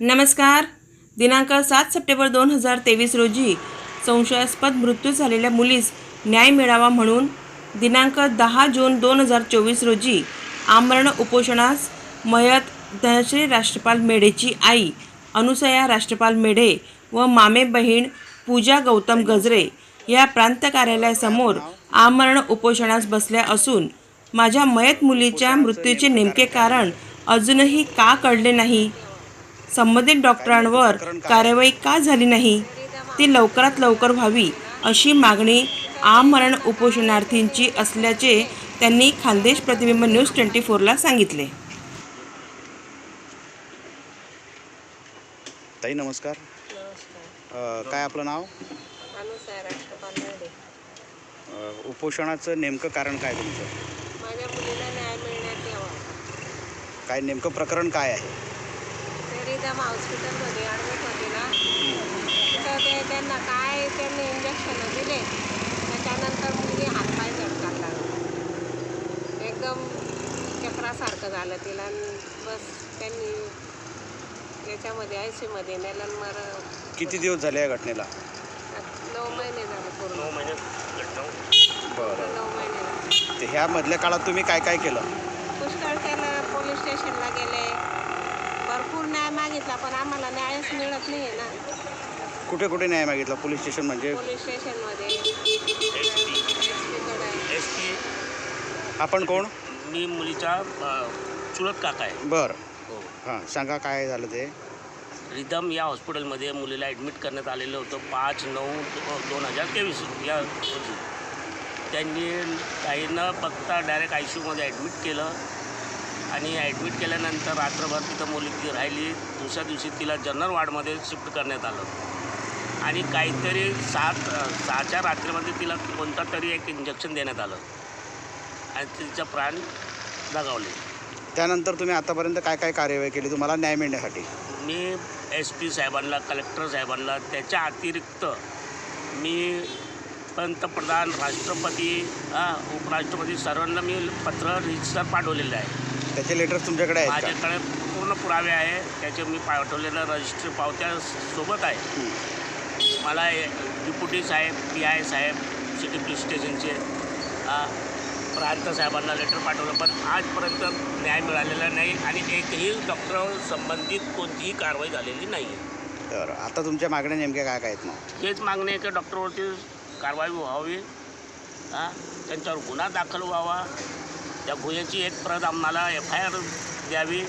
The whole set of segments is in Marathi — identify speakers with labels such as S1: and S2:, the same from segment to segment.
S1: नमस्कार. दिनांक सात सप्टेंबर दोन हजार तेवीस रोजी संशयास्पद मृत्यू झालेल्या मुलीस न्याय मिळावा म्हणून दिनांक दहा जून दोन हजार चोवीस रोजी आमरण उपोषणास मयत धनश्री राष्ट्रपाल मेढेची आई अनुसया राष्ट्रपाल मेढे व मामे बहीण पूजा गौतम गजरे या प्रांत कार्यालयासमोर आमरण उपोषणास बसल्या असून माझ्या मयत मुलीच्या मृत्यूचे नेमके कारण अजूनही का कळले नाही? संबंधित डॉक्टरांवर कार्यवाही का झाली नाही? ती लवकरात लवकर व्हावी अशी मागणी आमरण उपोषणार्थींची असल्याचे त्यांनी खानदेश प्रतिबिंब न्यूज ट्वेंटी फोरला सांगितले.
S2: ताई नमस्कार. अ, काय आपलं नाव? अ, उपोषणाचं नेमकं कारण काय तुमचं?
S3: माझ्या मुलीला न्याय मिळण्यात यावा.
S2: काय नेमकं प्रकरण काय आहे?
S3: ते रिदम हॉस्पिटलमध्ये ॲडमिट होते ना. तिथं ते त्यांना काय त्यांनी इंजेक्शन दिले त्याच्यानंतर मुलगी हातपाय झटकायला लागला. एकदम चक्रासारखं झालं तिला. बस त्यांनी याच्यामध्ये आय सीमध्ये नेलं मर.
S2: किती दिवस झाले या घटनेला?
S3: नऊ महिने झाले पूर्ण. नऊ महिने. झाले.
S2: ते ह्या मधल्या काळात तुम्ही काय काय केलं
S3: पुष्कळ केलं पोलीस स्टेशनला गेले भरपूर न्याय मागितला पण आम्हाला न्यायच मिळत नाही आहे ना.
S2: कुठे कुठे न्याय मागितला? पोलीस स्टेशन म्हणजे?
S3: पोलीस स्टेशनमध्ये. एस
S4: एस पी
S2: आपण कोण?
S4: मी मुलीचा अ, चुलत काका आहे.
S2: बरं.
S4: हो.
S2: हां सांगा काय झालं ते?
S4: रिदम या हॉस्पिटलमध्ये मुलीला ॲडमिट करण्यात आलेलं होतं पाच नऊ दो- दोन हजार तेवीस या रोजी. त्यांनी काही न बघता डायरेक्ट आय सी यूमध्ये ॲडमिट केलं. आणि ॲडमिट केल्यानंतर रात्रभर तिथं मुलगी राहिली. दुसऱ्या दिवशी तिला जनरल वार्डमध्ये शिफ्ट करण्यात आलं. आणि काहीतरी सात सहाच्या रात्रीमध्ये तिला कोणता तरी एक इंजेक्शन देण्यात आलं. आणि तिचं प्राण दगावले
S2: त्यानंतर तुम्ही आतापर्यंत काय काय कार्यवाही केली? तुम्हाला न्याय मिळण्यासाठी.
S4: मी एस पी साहेबांना कलेक्टर साहेबांना त्याच्या अतिरिक्त मी पंतप्रधान राष्ट्रपती हा, उपराष्ट्रपती सर्वांना मी पत्र रजिस्टर पाठवलेलं आहे.
S2: त्याचे लेटर्स तुमच्याकडे आहेत का?
S4: माझ्याकडे पूर्ण पुरावे आहे. त्याचे मी पाठवलेलं रजिस्टर पावत्या सोबत आहे. मला डिप्युटी साहेब पी आय साहेब सिटी पोलीस स्टेशनचे प्रांत साहेबांना लेटर पाठवलं. पण आजपर्यंत न्याय मिळालेला नाही आणि एकही डॉक्टर संबंधित कोणतीही कारवाई झालेली नाही. आहे
S2: तर आता तुमच्या मागण्या नेमक्या काय काय आहेत मग?
S4: हेच मागणी आहे की डॉक्टरवरती कारवाई व्हावी. हां त्यांच्यावर गुन्हा दाखल व्हावा. त्या गुन्ह्याची एक प्रत आम्हाला एफ आय आर द्यावी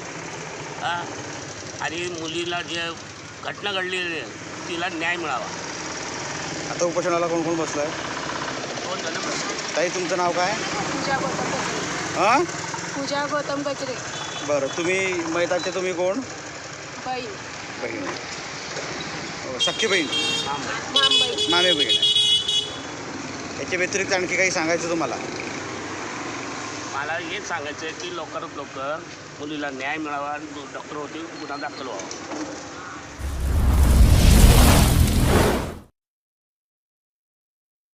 S4: हां. आणि मुलीला जे घटना घडलेली आहे तिला न्याय मिळावा.
S2: आता उपोषणाला कोण कोण बसलं आहे
S4: दोन जण बसले?
S2: ताई तुमचं नाव काय?
S3: पूजा गौतम गजरे.
S2: हां?
S3: पूजा गौतम गजरे.
S2: बरं तुम्ही मैताचे तुम्ही कोण?
S3: बाई
S2: बहीण. अ, सख्खी बहीण. मामे बहीण. आहे याच्या व्यतिरिक्त आणखी काही सांगायचं तुम्हाला?
S4: मला हेच सांगायचं आहे की लवकरात लवकर मुलीला न्याय मिळावा आणि डॉक्टरवरती गुन्हा दाखल व्हावा.